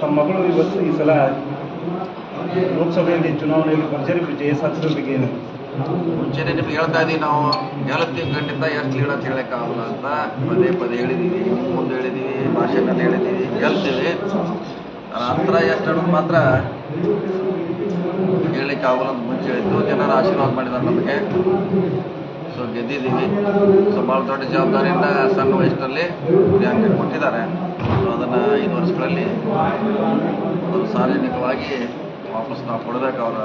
ತಮ್ಮ ಮಗಳು ಇವತ್ತು ಈ ಸಲ ಲೋಕಸಭೆಯಲ್ಲಿ ಚುನಾವಣೆಯಲ್ಲಿ ಭರ್ಜರಿ ವಿಜಯ ಸಾಧಿಸೋ ಬಗ್ಗೆ ಏನು? ನಿಮ್ಗೆ ಹೇಳ್ತಾ ಇದ್ದೀವಿ ನಾವು ಹೇಳುತ್ತೀವಿ, ಖಂಡಿತ ಎಷ್ಟು ಲೀಡ್ ಅಂತ ಹೇಳಕ್ಕಾಗಲ್ಲ ಅಂತ. ಪದೇ ಪದೇ ಹೇಳಿದೀವಿ, ಮುಂದೆ ಹೇಳಿದೀವಿ, ಭಾಷೆನಲ್ಲಿ ಹೇಳಿದೀವಿ, ಹೇಳ್ತೀವಿ. ನಂತರ ಎಷ್ಟು ಅನ್ನೋದು ಮಾತ್ರ ಹೇಳಲಿಕ್ಕೆ ಆಗಲ್ಲ ಅಂತ ಮುಂಚೆ ಹೇಳಿದ್ದು. ಜನರ ಆಶೀರ್ವಾದ ಮಾಡಿದ್ದಾರೆ ನಮಗೆ. ಸೊ ಗೆದ್ದಿದ್ದೀವಿ. ಸೊ ಭಾಳ ದೊಡ್ಡ ಜವಾಬ್ದಾರಿಯಿಂದ ಸಣ್ಣ ವಯಸ್ಸಿನಲ್ಲಿ ಕೊಟ್ಟಿದ್ದಾರೆ. ಅವರು ಸಾರ್ವಜನಿಕವಾಗಿ ವಾಪಸ್ ನಾವು ಕೊಡಬೇಕು ಅವರ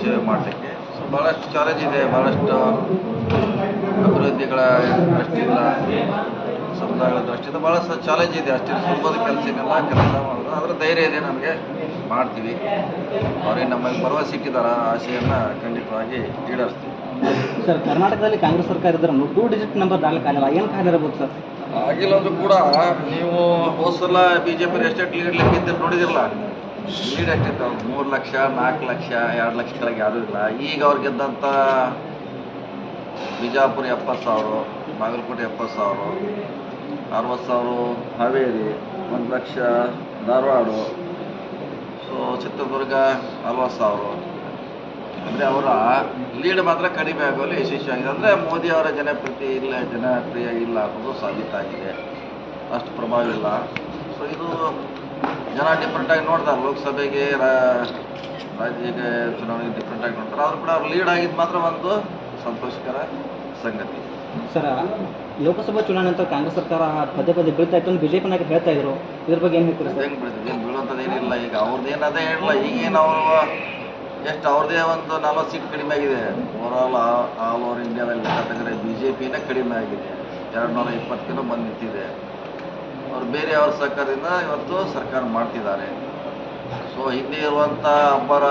ಸೇವೆ ಮಾಡಲಿಕ್ಕೆ ಸೊ ಭಾಳಷ್ಟು ಚಾಲೆಂಜ್ ಇದೆ ಭಾಳಷ್ಟು ಅಭಿವೃದ್ಧಿಗಳ ದೃಷ್ಟಿಯಿಂದ, ಸಮುದಾಯಗಳ ದೃಷ್ಟಿಯಿಂದ ಭಾಳಷ್ಟು ಚಾಲೆಂಜ್ ಇದೆ. ಅಷ್ಟೇ ಸುಲಭದ ಕೆಲಸ ಏನೆಲ್ಲ, ಕೆಲಸ ಮಾಡೋದು. ಅದರ ಧೈರ್ಯ ಇದೆ ನಮಗೆ. ಮಾಡ್ತೀವಿ. ಅವ್ರಿಗೆ ನಮಗೆ ಭರವಸೆ ಸಿಕ್ಕಿದಾರ ಆಶೆಯನ್ನು ಖಂಡಿತವಾಗಿ ಈಡೇರಿಸ್ತೀವಿ. ಸರ್, ಕರ್ನಾಟಕದಲ್ಲಿ ಕಾಂಗ್ರೆಸ್ ಸರ್ಕಾರ ಇದ್ರೆ ಟೂ ಡಿಜಿಟ್ ನಂಬರ್ ದಾಖಲೆ ಕಾಲ ಏನು ಕಾರಣ ಇರಬಹುದು ಸರ್? ಆಗಿಲ್ಲ ಅಂದ್ರೂ ಕೂಡ ನೀವು ಹೋದ್ಸಲ ಬಿ ಜೆ ಪಿ ಎಷ್ಟೆಷ್ಟು ಲೀಡ್ ಲೆಕ್ಕಿದ್ದ ನೋಡಿದಿರಲ್ಲ? ಲೀಡ್ ಎಷ್ಟಿತ್ತು ಮೂರು ಲಕ್ಷ, ನಾಲ್ಕು ಲಕ್ಷ, ಎರಡು ಲಕ್ಷ ಕೆಳಗೆ ಯಾವುದೂ ಇಲ್ಲ. ಈಗ ಅವ್ರು ಗೆದ್ದಂಥ ಬಿಜಾಪುರ ಎಪ್ಪತ್ತು ಸಾವಿರ, ಬಾಗಲಕೋಟೆ ಎಪ್ಪತ್ತು ಸಾವಿರ, ಅರವತ್ತು ಸಾವಿರ ಹಾವೇರಿ, ಒಂದು ಲಕ್ಷ ಧಾರವಾಡ, ಸೊ ಚಿತ್ರದುರ್ಗ ನಲ್ವತ್ತು ಸಾವಿರ. ಅಂದರೆ ಅವರ ಲೀಡ್ ಮಾತ್ರ ಕಡಿಮೆ ಆಗುವಲ್ಲಿ ಯಶಸ್ವಿಯಾಗಿದೆ ಅಂದರೆ ಮೋದಿ ಅವರ ಜನಪ್ರಿಯತೆ ಇಲ್ಲ ಜನಪ್ರಿಯ ಇಲ್ಲ ಅನ್ನೋದು ಸಾಬೀತಾಗಿದೆ ಅಷ್ಟು ಪ್ರಭಾವ ಇಲ್ಲ. ಸೊ ಇದು ಜನ ಡಿಫ್ರೆಂಟಾಗಿ ನೋಡ್ತಾರೆ. ಲೋಕಸಭೆಗೆ ರಾಜ್ಯಕ್ಕೆ ಚುನಾವಣೆಗೆ ಡಿಫ್ರೆಂಟಾಗಿ ನೋಡ್ತಾರೆ. ಆದರೂ ಕೂಡ ಅವ್ರು ಲೀಡ್ ಆಗಿದ್ದು ಮಾತ್ರ ಒಂದು ಸಂತೋಷಕರ ಸಂಗತಿ. ಸರ್ ಲೋಕಸಭಾ ಚುನಾವಣೆ ನಂತರ ಕಾಂಗ್ರೆಸ್ ಸರ್ಕಾರ ಪದೇ ಪದೇ ಬೀಳ್ತಾ ಇತ್ತು ಬಿಜೆಪಿ ನಾಯಕರು ಹೇಳ್ತಾ ಇದ್ರು. ಇದ್ರ ಬಗ್ಗೆ ಏನು ಹೇಳ್ತೀರಾ ಏನು ಬೀಳುವಂಥದ್ದು ಏನಿಲ್ಲ. ಈಗ ಅವ್ರದ್ದು ಏನದೇ ಹೇಳಲ್ಲ. ಈಗೇನು ಅವರು ಎಷ್ಟು ಅವ್ರದೇ ಒಂದು ನಲವತ್ತು ಕಡಿಮೆ ಆಗಿದೆ. ಓವರಾಲ್ ಆಲ್ ಓವರ್ ಇಂಡಿಯಾದಲ್ಲಿ ಲೆಕ್ಕ ತೆಗೆದ್ರೆ ಬಿ ಜೆ ಪಿನೇ ಕಡಿಮೆ ಆಗಿದೆ. ಎರಡು ನೂರ ಇಪ್ಪತ್ತೇನೋ ಬಂದು ನಿಂತಿದೆ. ಅವ್ರು ಬೇರೆ ಅವ್ರ ಸರ್ಕಾರದಿಂದ ಇವತ್ತು ಸರ್ಕಾರ ಮಾಡ್ತಿದ್ದಾರೆ. ಸೊ ಹಿಂದೆ ಇರುವಂಥ ಅಬ್ಬರ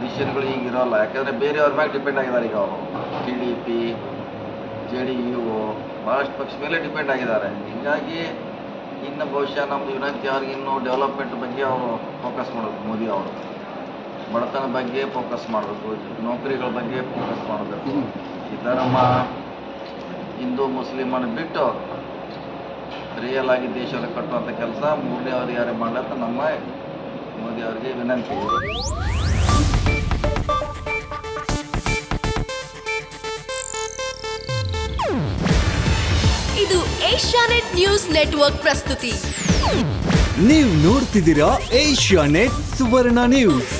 ಡಿಸಿಷನ್ಗಳು ಈಗ ಇರೋಲ್ಲ ಯಾಕಂದರೆ ಬೇರೆಯವ್ರ ಮ್ಯಾಗೆ ಡಿಪೆಂಡ್ ಆಗಿದ್ದಾರೆ ಈಗ ಅವರು. T D P J D U ಭಾಳಷ್ಟು ಪಕ್ಷ ಮೇಲೆ ಡಿಪೆಂಡ್ ಆಗಿದ್ದಾರೆ. ಹೀಗಾಗಿ ಇನ್ನು ಬಹುಶಃ ನಮ್ಮದು ವಿನಂತಿ ಅವ್ರಿಗೆ ಇನ್ನೂ ಡೆವಲಪ್ಮೆಂಟ್ ಬಗ್ಗೆ ಅವರು ಫೋಕಸ್ ಮಾಡೋದು ಮೋದಿ ಅವರು. ಬಡತನ ಬಗ್ಗೆ ಫೋಕಸ್ ಮಾಡಬೇಕು ನೌಕರಿಗಳ ಬಗ್ಗೆ ಫೋಕಸ್ ಮಾಡಬೇಕು. ಈ ಧರ್ಮ ಹಿಂದೂ ಮುಸ್ಲಿಮನ್ನು ಬಿಟ್ಟು ರಿಯಲ್ ಆಗಿ ದೇಶವನ್ನು ಕಟ್ಟುವಂಥ ಕೆಲಸ ಮೂರನೇ ಅವರು ಯಾರೇ ಮಾಡಲಂತ ನಮ್ಮ ಮೋದಿ ಅವರಿಗೆ ವಿನಂತಿ. ಇದು ಏಷ್ಯಾನೆಟ್ ನ್ಯೂಸ್ ನೆಟ್ವರ್ಕ್ ಪ್ರಸ್ತುತಿ. ನೀವು ನೋಡ್ತಿದ್ದೀರಾ ಏಷ್ಯಾನೆಟ್ ಸುವರ್ಣ ನ್ಯೂಸ್.